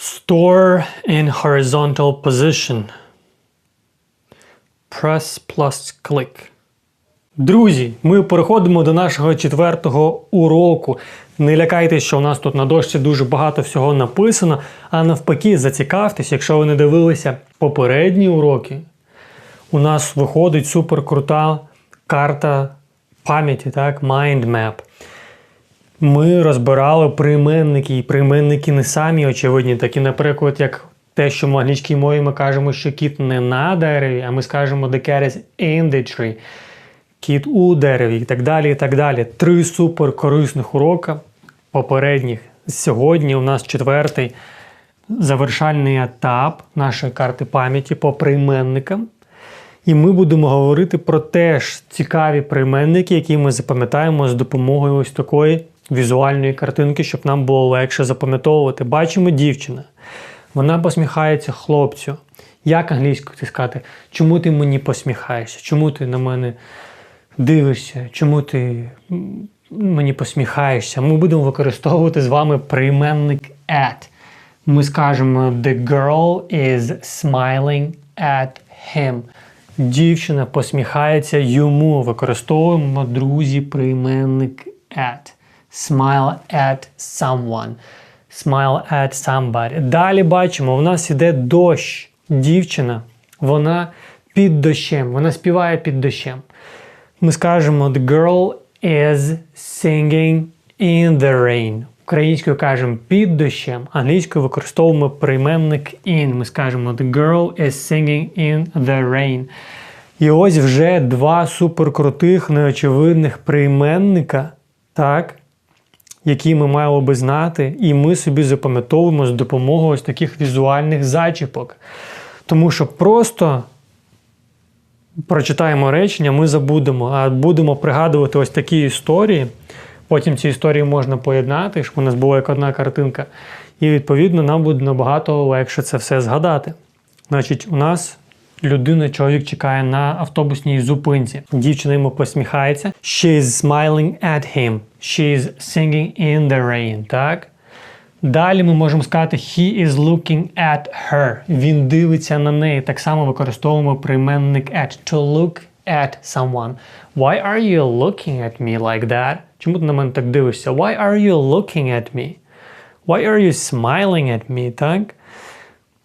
Store in horizontal position. Press plus click. Друзі, ми переходимо до нашого четвертого уроку. Не лякайтеся, що у нас тут на дошці дуже багато всього написано, а навпаки, зацікавтесь, якщо ви не дивилися попередні уроки. У нас виходить суперкрута карта пам'яті, так, mind map. Ми розбирали прийменники, і прийменники не самі очевидні, такі, наприклад, як те, що в англійській мові ми кажемо, що кіт не на дереві, а ми скажемо the cat is in the tree, кіт у дереві і так далі. і так далі. Три суперкорисних урока попередніх. Сьогодні у нас четвертий завершальний етап нашої карти пам'яті по прийменникам. І ми будемо говорити про теж цікаві прийменники, які ми запам'ятаємо з допомогою ось такої візуальної картинки, щоб нам було легше запам'ятовувати. Бачимо дівчина. Вона посміхається хлопцю. Як англійською це сказати? Чому ти мені посміхаєшся? Чому ти на мене дивишся? Чому ти мені посміхаєшся? Ми будемо використовувати з вами прийменник at. Ми скажемо The girl is smiling at him. Дівчина посміхається йому. Використовуємо, друзі, прийменник at. Smile at someone. Smile at somebody. Далі бачимо, у нас іде дощ. Дівчина, вона під дощем, вона співає під дощем. Ми скажемо The girl is singing in the rain. Українською кажемо під дощем, англійською використовуємо прийменник in. Ми скажемо The girl is singing in the rain. І ось вже два суперкрутих, неочевидних прийменника, так, які ми мали би знати, і ми собі запам'ятовуємо з допомогою ось таких візуальних зачіпок. Тому що просто прочитаємо речення, ми забудемо, а будемо пригадувати ось такі історії. Потім ці історії можна поєднати, щоб у нас була як одна картинка. І відповідно нам буде набагато легше це все згадати. Значить, у нас людина, чоловік чекає на автобусній зупинці. Дівчина йому посміхається. She is smiling at him. She is singing in the rain. Так? Далі ми можемо сказати he is looking at her. Він дивиться на неї. Так само використовуємо прийменник at. To look at someone. Why are you looking at me like that? Чому ти на мене так дивишся? Why are you looking at me? Why are you smiling at me? Так?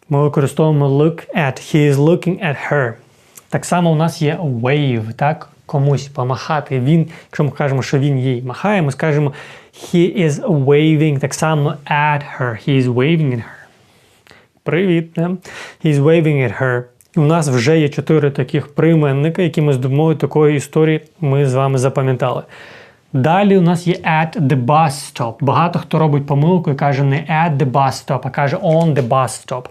Ми використовуємо look at. He is looking at her. Так само у нас є wave, так? Комусь помахати. Він, якщо ми кажемо, що він їй махає, ми скажемо he is waving так само at her. He is waving at her. Привіт. Да? He is waving at her. І у нас вже є чотири таких прийменника, які ми з допомогою такої історії ми з вами запам'ятали. Далі у нас є at the bus stop. Багато хто робить помилку і каже не at the bus stop, а каже on the bus stop.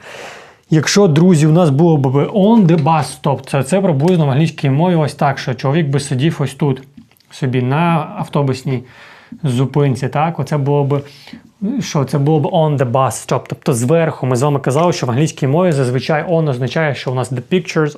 Якщо, друзі, у нас було б on the bus stop, це, це приблизно в англійській мові ось так, що чоловік би сидів ось тут, собі на автобусній зупинці. Так, оце було б що це було б on the bus stop. Тобто зверху ми з вами казали, що в англійській мові зазвичай on означає, що у нас the pictures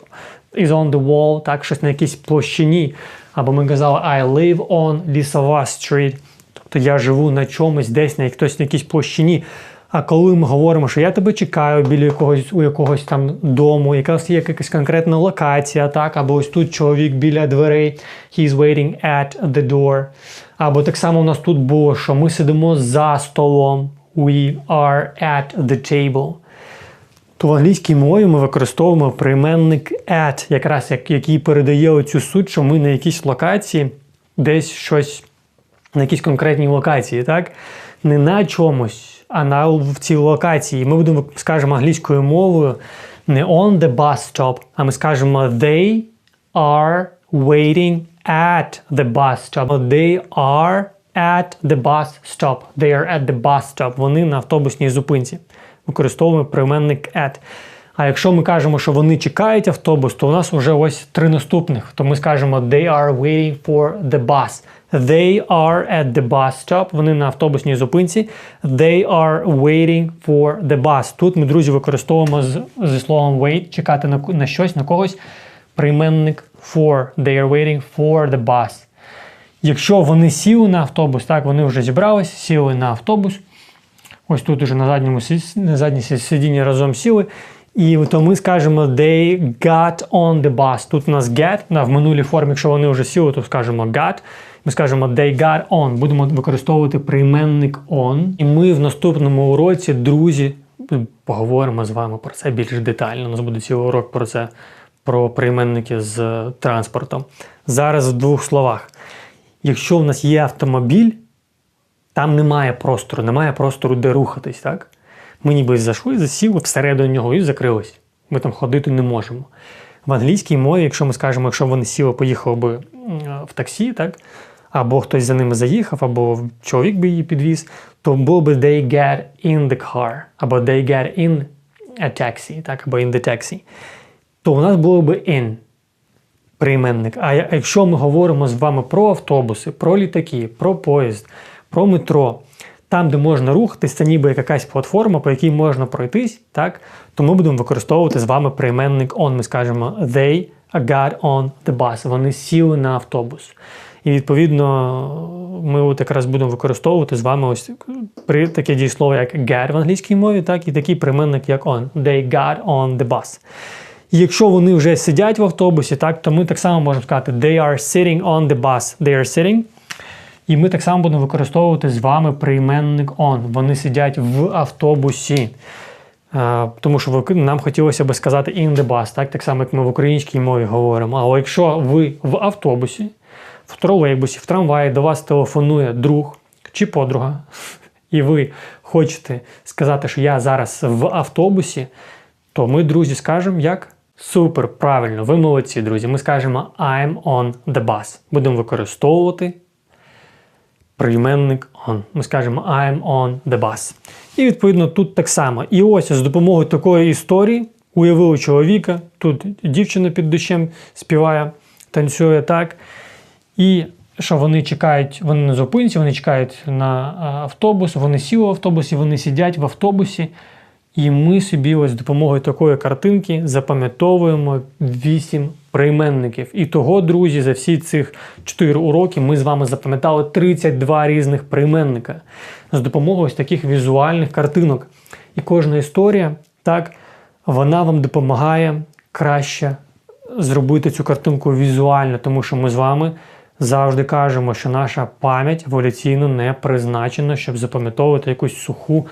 is on the wall, так, щось на якійсь площині. Або ми казали I live on Лісова Street. Тобто я живу на чомусь десь на хтось на якійсь площині. А коли ми говоримо, що я тебе чекаю біля якогось у якогось там дому, якась є якась конкретна локація, так, або ось тут чоловік біля дверей, he's waiting at the door. Або так само у нас тут було, що ми сидимо за столом. We are at the table. То в англійській мові ми використовуємо прийменник at, якраз як, який передає оцю суть, що ми на якійсь локації, десь щось на якійсь конкретній локації, так? Не на чомусь, на в цій локації. Ми будемо скажемо англійською мовою не on the bus stop, а ми скажемо they are waiting at the bus stop. They are at the bus stop. They are at the bus stop. Вони на автобусній зупинці. Використовуємо прийменник at. А якщо ми кажемо, що вони чекають автобус, то у нас вже ось три наступних. То ми скажемо they are waiting for the bus. They are at the bus stop. Вони на автобусній зупинці. They are waiting for the bus. Тут ми, друзі, використовуємо з, зі словом wait, чекати на, на щось, на когось. Прийменник for. They are waiting for the bus. Якщо вони сіли на автобус, так, вони вже зібрались, сіли на автобус. ось тут уже на задньому на заднє сидінні разом сіли. І то ми скажемо they got on the bus. Тут у нас get, на, в минулій формі, якщо вони вже сіли, то скажемо got. Ми скажемо they got on. Будемо використовувати прийменник on. І ми в наступному уроці, друзі, поговоримо з вами про це більш детально. У нас буде цілий урок про це, про прийменники з е, транспортом. Зараз в двох словах. Якщо в нас є автомобіль, там немає простору, немає простору, де рухатись, так? Ми ніби зайшли, засіли всередину нього і закрились. Ми там ходити не можемо. В англійській мові, якщо ми скажемо, якщо вони сіли, поїхали би в таксі, так? або хтось за ними заїхав, або чоловік би її підвіз, то було би they get in the car, або they get in a taxi, так? або in the taxi. То у нас було би in прийменник. А якщо ми говоримо з вами про автобуси, про літаки, про поїзд, про метро, там, де можна рухатись, це ніби якась платформа, по якій можна пройтись, так, то ми будемо використовувати з вами прийменник on. Ми скажемо they got on the bus. Вони сіли на автобус. І відповідно ми от якраз будемо використовувати з вами ось при таке дієслово, як get в англійській мові, так, і такий прийменник, як on. They got on the bus. І якщо вони вже сидять в автобусі, так, то ми так само можемо сказати they are sitting on the bus. They are sitting. І ми так само будемо використовувати з вами прийменник on. Вони сидять в автобусі. Е, Тому що нам хотілося би сказати in the bus, так, так само, як ми в українській мові говоримо. Але якщо ви в автобусі, в тролейбусі, в трамваї до вас телефонує друг чи подруга, і ви хочете сказати, що я зараз в автобусі, то ми, друзі, скажемо як? Супер, правильно, ви молодці, друзі. Ми скажемо I'm on the bus. Будемо використовувати прийменник on. Ми скажемо I'm on the bus. І відповідно тут так само. І ось з допомогою такої історії уявили чоловіка, тут дівчина під дощем співає, танцює так. І що вони чекають, вони на зупинці, вони чекають на автобус, вони сіли в автобусі, вони сидять в автобусі. І ми собі ось з допомогою такої картинки запам'ятовуємо вісім прийменників. І того, друзі, за всі цих 4 уроки ми з вами запам'ятали 32 різних прийменника з допомогою ось таких візуальних картинок. І кожна історія, так, вона вам допомагає краще зробити цю картинку візуально, тому що ми з вами завжди кажемо, що наша пам'ять еволюційно не призначена, щоб запам'ятовувати якусь суху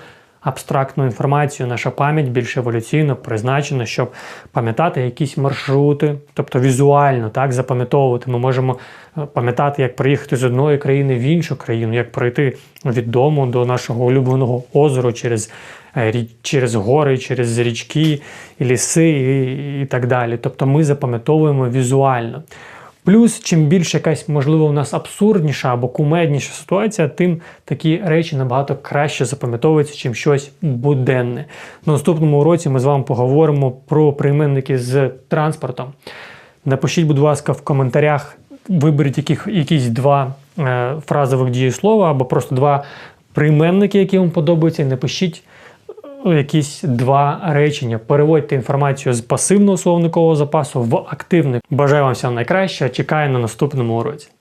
абстрактну інформацію. Наша пам'ять більш еволюційно призначена, щоб пам'ятати якісь маршрути, тобто візуально так запам'ятовувати. Ми можемо е, пам'ятати, як приїхати з одної країни в іншу країну, як пройти від дому до нашого улюбленого озера через, е, через гори, через річки, ліси і, і так далі. Тобто ми запам'ятовуємо візуально. Плюс, чим більше якась, можливо, у нас абсурдніша або кумедніша ситуація, тим такі речі набагато краще запам'ятовуються, чим щось буденне. На наступному уроці ми з вами поговоримо про прийменники з транспортом. Напишіть, будь ласка, в коментарях, виберіть яких, якісь два е, фразових дієслова або просто два прийменники, які вам подобаються, і напишіть якісь два речення. Переводьте інформацію з пасивного словникового запасу в активний. Бажаю вам всього найкраще. Чекаю на наступному уроці.